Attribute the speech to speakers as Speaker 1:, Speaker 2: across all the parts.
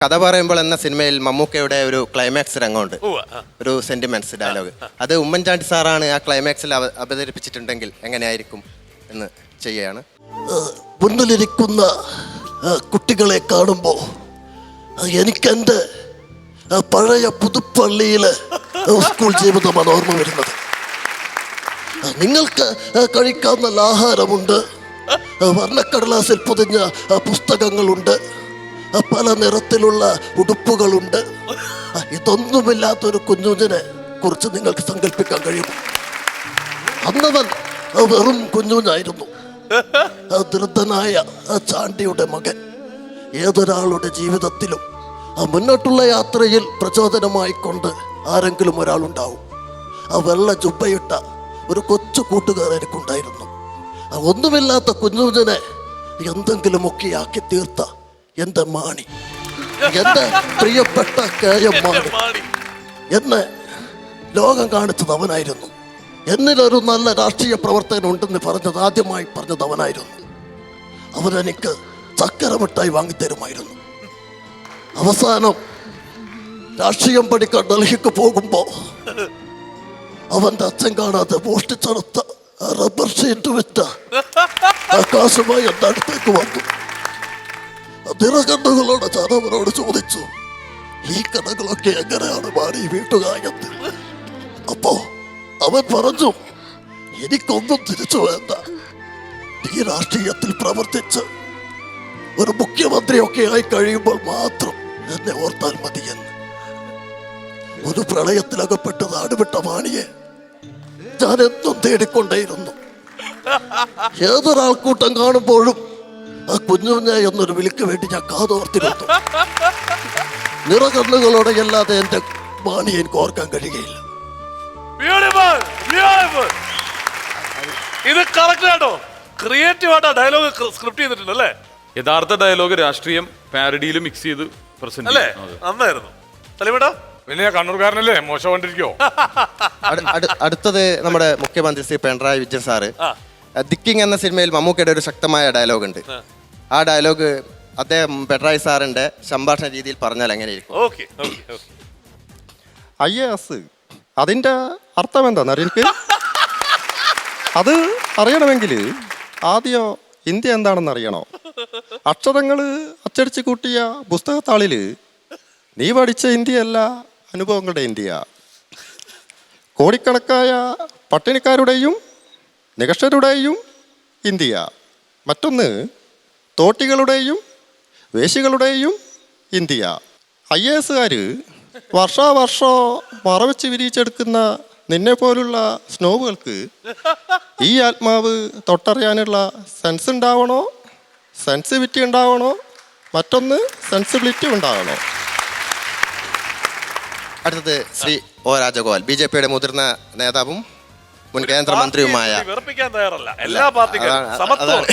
Speaker 1: കഥ പറയുമ്പോൾ എന്ന സിനിമയിൽ മമ്മൂക്കയുടെ ഒരു ക്ലൈമാക്സ് രംഗമുണ്ട്. ഒരു സെന്റിമെന്റ്സ് ഡയലോഗ് അത് ഉമ്മൻചാണ്ടി സാറാണ് ആ ക്ലൈമാക്സിൽ അവതരിപ്പിച്ചിട്ടുണ്ടെങ്കിൽ എങ്ങനെയായിരിക്കും എന്ന് ചെയ്യാണ്.
Speaker 2: മുന്നിലിരിക്കുന്ന കുട്ടികളെ കാണുമ്പോൾ എനിക്കെന്റെ ആ, പഴയ പുതുപ്പള്ളിയിലെ സ്കൂൾ ജീവിതമാണ് ഓർമ്മ വരുന്നത്. നിങ്ങൾക്ക് കഴിക്കാവുന്ന കഴിക്കാൻ നല്ല ആഹാരമുണ്ട് വർണക്കടലാസിൽ പൊതിഞ്ഞ പുസ്തകങ്ങളുണ്ട്. പല നിറത്തിലുള്ള ഉടുപ്പുകളുണ്ട്. ഇതൊന്നുമില്ലാത്തൊരു കുഞ്ഞുഞ്ഞിനെ കുറിച്ച് നിങ്ങൾക്ക് സങ്കല്പിക്കാൻ കഴിയും അന്നവൻ വെറും കുഞ്ഞുഞ്ഞായിരുന്നു. ആ ചാണ്ടിയുടെ മകൻ ഏതൊരാളുടെ ജീവിതത്തിലും മുന്നോട്ടുള്ള യാത്രയിൽ പ്രചോദനമായി കൊണ്ട് ആരെങ്കിലും ഒരാളുണ്ടാവും. ആ വെള്ള ജുബയിട്ട ഒരു കൊച്ചു കൂട്ടുകാർ എനിക്കുണ്ടായിരുന്നു ഒന്നുമില്ലാത്ത കുഞ്ഞുഞ്ഞിനെ എന്തെങ്കിലുമൊക്കെയാക്കി തീർത്ത എന്റെ മാണി. എന്റെ പ്രിയപ്പെട്ട കെ എം മാണി. എന്നെ ലോകം കാണിച്ചത് അവനായിരുന്നു. എന്നിലൊരു നല്ല രാഷ്ട്രീയ പ്രവർത്തകൻ ഉണ്ടെന്ന് പറഞ്ഞത് ആദ്യമായി പറഞ്ഞത് അവനായിരുന്നു. അവനെനിക്ക് ചക്കര മിഠായി വാങ്ങിത്തരുമായിരുന്നു. അവസാനം രാഷ്ട്രീയം പഠിക്കാൻ ഡൽഹിക്ക് പോകുമ്പോ അവന്റെ അച്ഛൻ കാണാതെ മോഷ്ടിച്ചെടുത്ത റബ്ബർ ഷീറ്റ് വിറ്റ ആകാശമായി എന്റെ അടുത്തേക്ക് വന്നു. നിറകണ്ണുകളോട് ചാതവനോട് ചോദിച്ചു ഈ കഥകളൊക്കെ എങ്ങനെയാണ് മാറി വീട്ടുകായത് അപ്പോ അവൻ പറഞ്ഞു എനിക്കൊന്നും തിരിച്ചു വേണ്ട. ഈ രാഷ്ട്രീയത്തിൽ പ്രവർത്തിച്ച് ഒരു മുഖ്യമന്ത്രിയൊക്കെ ആയി കഴിയുമ്പോൾ മാത്രം എന്നെ ഓർത്താൽ മതിയെന്ന് ഒരു പ്രളയത്തിലകപ്പെട്ട് നാടുവിട്ട മാണിയെ ഞാൻ എന്നും തേടിക്കൊണ്ടേയിരുന്നു. ഏതൊരാൾക്കൂട്ടം കാണുമ്പോഴും ആ കുഞ്ഞുഞ്ഞ എന്നൊരു വിളിക്ക് വേണ്ടി ഞാൻ കാതോർത്തിരുന്നു. നിറകണ്ണുകളോടെ അല്ലാതെ എന്റെ മാണി എനിക്ക് ഓർക്കാൻ കഴിയുകയില്ല.
Speaker 3: ഇത് കറക്റ്റ് ആട്ടോ ക്രിയേറ്റീവ് ആയിട്ടാ ഡയലോഗ് സ്ക്രിപ്റ്റ് ചെയ്തിട്ടുണ്ട് അല്ലേ?
Speaker 4: യഥാർത്ഥ ഡയലോഗ് രാഷ്ട്രീയം പാരഡിയിൽ മിക്സ് ചെയ്ത് പ്രസന്റ്
Speaker 3: അല്ലേ? നന്നായിരുന്നു.
Speaker 5: വലിയ കണ്ണൂർക്കാരനല്ലേ? മോശം കൊണ്ടിരിക്കോ
Speaker 1: അടുത്തത് നമ്മുടെ മുഖ്യമന്ത്രി ശ്രീ പിണറായി വിജയൻ സാറ്.
Speaker 3: ആ.
Speaker 1: ദിക്കിങ് എന്ന സിനിമയിൽ മമ്മൂക്കയുടെ ഒരു ശക്തമായ ഡയലോഗ് ഉണ്ട്. ആ ഡയലോഗ് അദ്ദേഹം പെട്രായി സാറിന്റെ സംഭാഷണ രീതിയിൽ പറഞ്ഞാൽ എങ്ങനെ
Speaker 3: okay okay okay.
Speaker 1: I A S അതിന്റെ അർത്ഥം എന്താന്ന് അറിയിക്ക് അത് അറിയണമെങ്കിൽ ആദ്യം ഇന്ത്യ എന്താണെന്ന് അറിയണോ? അക്ഷരങ്ങൾ അച്ചടിച്ച് കൂട്ടിയ പുസ്തകത്താളിൽ നീ പഠിച്ച ഇന്ത്യയല്ല അനുഭവങ്ങളുടെ ഇന്ത്യ കോടിക്കണക്കായ പട്ടിണിക്കാരുടെയും നികഷ്ടരുടെയും ഇന്ത്യ മറ്റൊന്ന് തോട്ടികളുടെയും വേശികളുടെയും ഇന്ത്യ. ഐ എ എസുകാർ വർഷാവർഷം മറവച്ച് വിരിയിച്ചെടുക്കുന്ന നിന്നെ പോലുള്ള സ്നോവുകൾക്ക് ഈ ആത്മാവ് തൊട്ടറിയാനുള്ള സെൻസ് ഉണ്ടാവണോ? സെൻസിവിറ്റി ഉണ്ടാവണോ? മറ്റൊന്ന് സെൻസിബിലിറ്റി ഉണ്ടാവണോ? അടുത്തത് Shri O Rajagopal B J പിയുടെ മുതിർന്ന നേതാവും മുൻ കേന്ദ്രമന്ത്രിയുമായ
Speaker 3: വെറുപ്പിക്കാൻ തയ്യാറല്ല. എല്ലാ പാർട്ടിക്കാരും.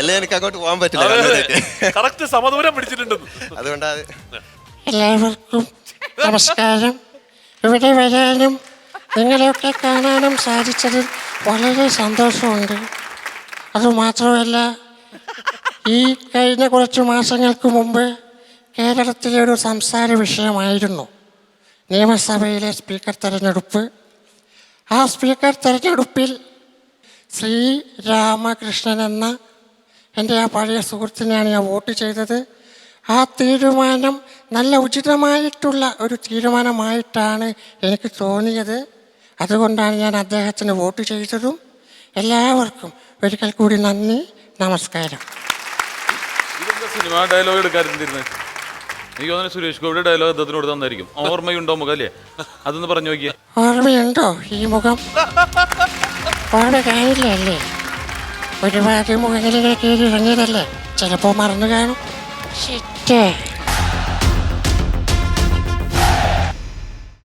Speaker 1: എല്ലാം എനിക്ക് അങ്ങോട്ട് പോകാൻ പറ്റില്ല
Speaker 3: കറക്റ്റ് സമദൂരം പിടിച്ചിട്ടുണ്ട്.
Speaker 1: അതുകൊണ്ട്
Speaker 6: എല്ലാവർക്കും നമസ്കാരം. ഇവിടെ വരാനും നിങ്ങളെയൊക്കെ കാണാനും സാധിച്ചതിൽ വളരെ സന്തോഷമുണ്ട്. അതുമാത്രമല്ല ഈ കഴിഞ്ഞ കുറച്ച് മാസങ്ങൾക്ക് മുമ്പ് കേരളത്തിലെ ഒരു സംസാര വിഷയമായിരുന്നു. നിയമസഭയിലെ സ്പീക്കർ തെരഞ്ഞെടുപ്പ്. ആ സ്പീക്കർ തിരഞ്ഞെടുപ്പിൽ ശ്രീ രാമകൃഷ്ണൻ എന്ന എന്റെ ആ പഴയ സുഹൃത്തിനെയാണ് ഞാൻ വോട്ട് ചെയ്തത്. ആ തീരുമാനം നല്ല ഉചിതമായിട്ടുള്ള ഒരു തീരുമാനമായിട്ടാണ് എനിക്ക് തോന്നിയത്. അതുകൊണ്ടാണ് ഞാൻ അദ്ദേഹത്തിന് വോട്ട് ചെയ്തതും. എല്ലാവർക്കും ഒരിക്കൽ കൂടി നന്ദി നമസ്കാരം.
Speaker 4: സിനിമ? ഡയലോഗ് എടുക്കാറുണ്ടിരുന്നത് എനിക്ക് തോന്നുന്നു സുരേഷ് ഗോപിയുടെ ഡയലോഗ് അദ്ദേഹത്തിനോട് തന്നായിരിക്കും. ഓർമ്മയുണ്ടോ മുഖം അല്ലേ? അതൊന്ന് പറഞ്ഞു നോക്കിയേ.
Speaker 6: ഓർമ്മയുണ്ടോ ഈ മുഖം? ഓർമ്മ കാണില്ല അല്ലേ ഒരുപാട് മുഖങ്ങളിലേക്ക് ഇറങ്ങിയതല്ലേ? ചിലപ്പോ മറന്നു കാണും. ശിറ്റേ